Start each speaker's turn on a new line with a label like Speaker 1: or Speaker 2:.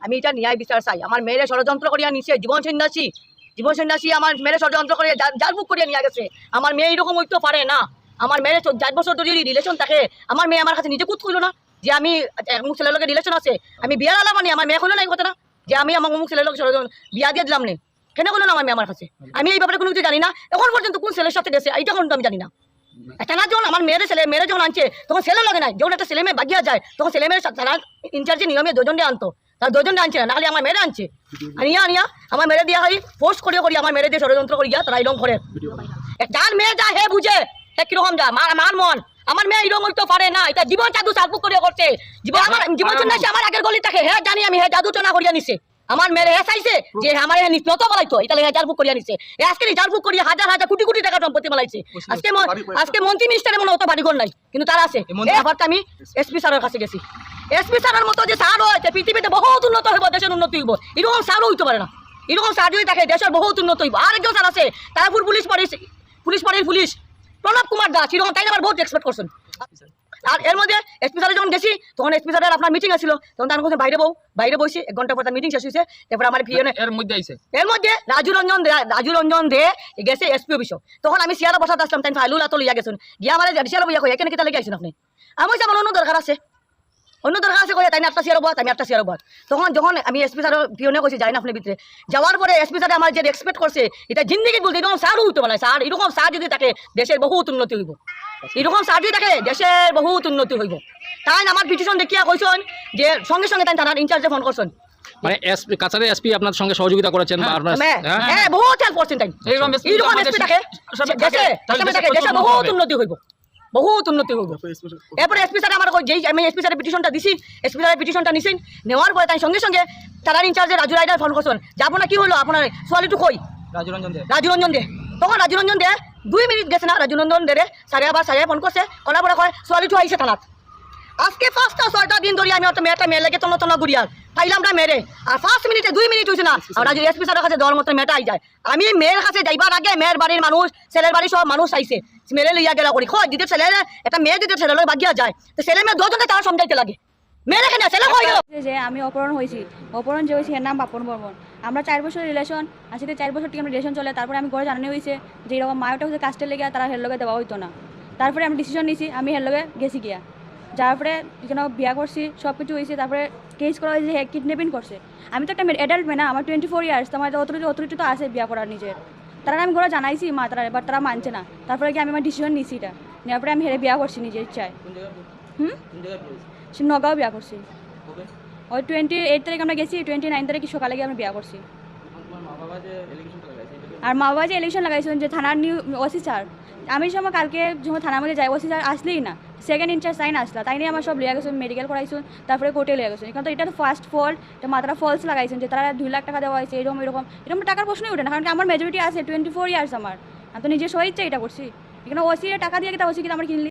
Speaker 1: আমি এটা ন্যায় বিচার চাই। আমার মেয়েরে ষড়যন্ত্র করিয়া নিছে, জীবন সন্ন্যাসী। জীবন সন্ন্যাসী আমার মেয়েরে ষড়যন্ত্র করে জাল বুক করিয়া নিয়ে গেছে। আমার মেয়ে এরকম হইতে পারে না। আমার মেয়ের চার বছর ধরে রিলেশন থাকে, আমার মেয়ে আমার কাছে নিজে কুত কইলো না যে আমি অমুক ছেলের লগে রিলেশন আছে। আমি বিয়ার আলাম মানে আমার মেয়ে কইলো না এই কথাটা। যে আমি আমার অমুক ছেলের ষড়যন্ত্র- বিয়া দিয়ে দিলাম নে। কেন কইলো না আমার মেয়ে আমার কাছে? আমি এই ব্যাপারে কোনো কিছু জানি না। এখন পর্যন্ত কোন ছেলের সাথে গেছে, এইটা কিন্তু আমি জানি না। একটা না যখন আমার মেয়ের ছেলে মেয়েরা যখন আনছে, তখন ছেলে লাগে নাই। যখন একটা ছেলে মেয়ে বাগিয়া যায়, তখন ছেলে মেয়ের তারা ইনচার্জে নিয়মে দুজনকে আনতো। তারা দুজনকে আনছে না নাহলে আমার মেয়েরা আনছে। আনিয়া আনিয়া আমার মেরে দিয়া হয় পোস্ট করিয়া করি আমার মেরে দিয়ে ষড়যন্ত্র করিয়া তারা এরকম করে। যার মেয়ে যা হে বুঝে হে কীরকম যা মার মার মন। আমার মেয়ে এরকম হইতে পারে না এটা জীবন জাদু সালপুক করিয়া করছে। জীবন আমার জীবন সন্ন্যাসী আমার আগের গলি থাকে হে জানি আমি হে জাদু চনা করিয়া নিছে। আমার মেরে হে চাইছে যে আমার হে নত বলাইতো এটা হে জালপুক করিয়া নিছে। এ আজকে জালপুক করিয়া হাজার হাজার কোটি কোটি টাকা সম্পত্তি মালাইছে আজকে আজকে মন্ত্রী মিনিস্টারের মনে অত বাড়িঘর নাই কিন্তু তার আছে। এবার আমি এসপি স্যারের কাছে গেছি। এসপি স্যারের মতো যে স্যার হয়েছে পৃথিবীতে বহুত উন্নত হইব দেশের উন্নতি হইব। এরকম স্যারও হইতে পারে না। এরকম স্যার যদি থাকে দেশের বহুত উন্নত হইব। আর একজন স্যার আছে তারাপুর পুলিশ পাড়ির পুলিশ পাড়ির পুলিশ। প্রণব কুমার দাস এরকম তাই আবার বহুত এক্সপেক্ট করছেন। আর এর মধ্যে এসপি স্যারের যখন গেছি তখন এসপি স্যারের আপনার মিটিং আছিল। তখন তার কথা বাইরে বউ বাইরে বসে এক ঘণ্টা পর তার মিটিং শেষ হয়েছে তারপর আমার পিএনে
Speaker 2: এর মধ্যে আইছে।
Speaker 1: এর মধ্যে রাজু রঞ্জন দে রাজু রঞ্জন দে গেছে এসপি অফিস তখন আমি সিয়ারা বসাতে আসলাম তাই ফাইলুল আতো লিয়া গেছেন। গিয়া আমার সিয়ারা বইয়া কই এখানে কিতা লেগে আইছেন আপনি? আমি আমার অন্য দরকার আছে। অন্য দরকার আছে কয়ে তাই একটা সিয়ার বাদ আমি একটা সিয়ার বাদ তখন যখন আমি এসপি স্যার পিওনে কইছি যাই না আপনি ভিতরে যাওয়ার পরে এসপি স্যার আমার যে এক্সপেক্ট করছে এটা জিন্দিগি বলতে এরকম স্যারও হইতে পারে স্যার এরকম স্যার যদি থাকে দেশের বহুত উন্নতি হইব। এরকম স্যার যদি থাকে দেশের বহুত উন্নতি হইব। তাই আমার পিটিশন দেখিয়া কইছেন যে সঙ্গে সঙ্গে তাই থানার ইনচার্জে ফোন করছেন
Speaker 3: মানে এসপি কাছাড়ে এসপি আপনার সঙ্গে সহযোগিতা করেছেন বা আপনার
Speaker 1: হ্যাঁ
Speaker 3: হ্যাঁ?
Speaker 1: হ্যাঁ। বহুত হেল্প করছেন তাই এসপি থাকে দেশে
Speaker 2: দেশে
Speaker 1: বহুত উন্নতি হইব। বহুত উন্নতি হইব। এরপরে এসপি স্যার আমার যেই আমি এসপি স্যারের পিটিশনটা দিছি এসপি স্যারের পিটিশনটা নিছেন নেওয়ার পরে তাই সঙ্গে সঙ্গে থানার ইনচার্জে রাজু রাইডার ফোন করছেন। যে আপনার কি হলো আপনার? সোয়ালিটু কই?
Speaker 2: রাজু রঞ্জন দে।
Speaker 1: রাজুরঞ্জন দে। তখন রাজু রঞ্জন দে দুই মিনিট গেছে না রাজু রঞ্জন দে সারে আবার সারে ফোন করছে কলার পরে কয় ছোৱালীটো আহিছে থানাত। আজকে পাঁচটা ছয়টা দিন ধরে আমি একটা মেয়েটা মেয়ে লেগে তন্ন তন্ন ঘুরিয়াল পাইলাম না মেরে। আর ফার্স্ট মিনিটে দুই মিনিট হয়েছে না আর রাজু এসপি স্যারের কাছে দেওয়ার মতো মেয়েটা আই যায়। আমি মেয়ের কাছে যাইবার আগে মেয়ের বাড়ির মানুষ, ছেলের বাড়ির সব মানুষ আইছে। মেরে লইয়া গেলা করি। খয় যদি ছেলে, একটা মেয়ে যদি ছেলে বাগিয়া যায়। তো ছেলে মেয়ে দুজনে তারা সমঝাইতে লাগে।
Speaker 4: যে- আমি অপহরণ হয়েছি। অপহরণ যে হয়েছে, এর নাম বাপন বর্মন। আমরা চার বছর রিলেশন আসলে চার বছর থেকে আমরা রিলেশন চলে। তারপরে আমি ঘরে জানানো হয়েছে যে, এরকম মায়োটা হচ্ছে কাস্টের লেগে তারা হের লগে দেওয়া হইতো না। তারপরে আমি ডিসিশন নিয়েছি, আমি হের লগে গেছি গিয়া। যার পরে এখানে বিয়া করছি সব কিছু হয়েছে তারপরে কেস করা হয়েছে যে কিডন্যাপিং করছে। আমি তো একটা অ্যাডাল্ট মেয়ে না আমার টোয়েন্টি ফোর ইয়ার্স তো আমার অথরিটি অথরিটি তো আছে বিয়া করার নিজের। তারা আমি ঘরে জানাইছি মা তারা এবার তারা মানছে না। তারপরে কি আমি আমার ডিসিশন নিয়েছি এটা? নেওয়ার পরে আমি হেরে বিয়া করছি নিজের ইচ্ছায়। হুম? সে নগাঁও বিয়া করছি। ওই টোয়েন্টি এইট তারিখ আমরা গেছি টোয়েন্টি নাইন তারিখ সকালে গিয়ে আমরা বিয়া করছি। আর মা বাবা যে ইলেকশন লাগাইছেন যে থানার নিউ ওসি স্যার আমি সময় কালকে যখন থানার মধ্যে যাই ওসি স্যার আসলেই না। সেকেন্ড ইনচার্জ সাইন আসলা, তাই আমার সব লিয়া গেছে মেডিকেল করাইছুন, তারপরে কোর্টে লিয়া গেছেন কিন্তু এটা তো ফার্স্ট ফল্ট এটা মাত্রা ফলস লাগাইছেন যে তারা দুই লাখ টাকা দেওয়া হয়েছে, এরকম এরকম। এরকম টাকার প্রশ্নই ওঠে না, কারণ আমার মেজরিটি আছে টোয়েন্টি ফোর ইয়ার্স আমার। আমি তো নিজের সহিচ্ছে এটা করছি। এখানে ওসি টাকা দিয়ে কি তা ওসি কিন্তু আমার কিনলি